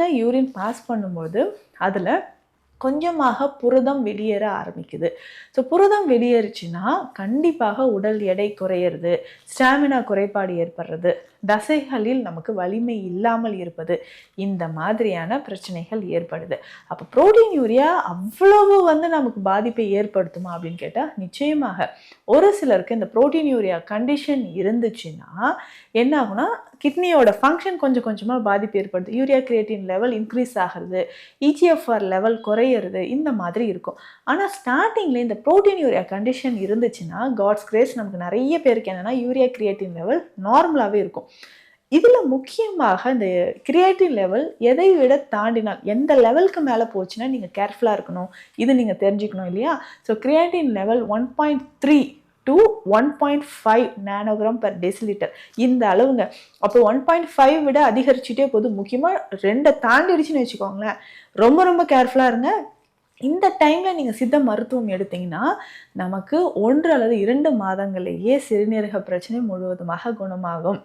நீங்கள் urine pass பண்ணும்போது அதில் கொஞ்சமாக புரதம் வெளியேற ஆரம்பிக்குது. ஸோ புரதம் வெளியேறுச்சுன்னா கண்டிப்பாக உடல் எடை குறையிறது ஸ்டாமினா குறைபாடு ஏற்படுறது தசைகளில் நமக்கு வலிமை இல்லாமல் இருப்பது இந்த மாதிரியான பிரச்சனைகள் ஏற்படுது. அப்போ புரோட்டீன் யூரியா அவ்வளவு வந்து நமக்கு பாதிப்பை ஏற்படுத்துமா அப்படின்னு கேட்டால் நிச்சயமாக ஒரு சிலருக்கு இந்த புரோட்டீன் யூரியா கண்டிஷன் இருந்துச்சுன்னா என்ன ஆகும்னா கிட்னியோட ஃபங்க்ஷன் கொஞ்சம் கொஞ்சமாக பாதிப்பு ஏற்படுது. யூரியா கிரியேட்டின் லெவல் இன்க்ரீஸ் ஆகிறது இஜிஎஃப்ஆர் லெவல் குறை குறையிறது இந்த மாதிரி இருக்கும். ஆனால் ஸ்டார்டிங்கில் இந்த புரோட்டீன் யூரியா கண்டிஷன் இருந்துச்சுன்னா காட்ஸ் கிரேஸ் நமக்கு நிறைய பேருக்கு என்னென்னா யூரியா கிரியேட்டின் லெவல் நார்மலாகவே இருக்கும். இதில் முக்கியமாக இந்த கிரியேட்டிவ் லெவல் எதை விட தாண்டினால் எந்த லெவலுக்கு மேலே போச்சுன்னா நீங்கள் கேர்ஃபுல்லாக இருக்கணும். இது நீங்கள் தெரிஞ்சுக்கணும் இல்லையா? So creative level one point three to one point five nanogram per decilitre இந்த அளவுங்க. அப்போ ஒன் பாயிண்ட் ஃபைவ் விட அதிகரிச்சுட்டே போகுது. முக்கியமாக ரெண்டை தாண்டிடுச்சுன்னு வச்சுக்கோங்களேன். ரொம்ப ரொம்ப கேர்ஃபுல்லாக இருங்க. இந்த டைமில் நீங்கள் சித்த மருத்துவம் எடுத்தீங்கன்னா நமக்கு ஒன்று அல்லது இரண்டு மாதங்களிலேயே சிறுநீரக பிரச்சனை முழுவதுமாக குணமாகும்.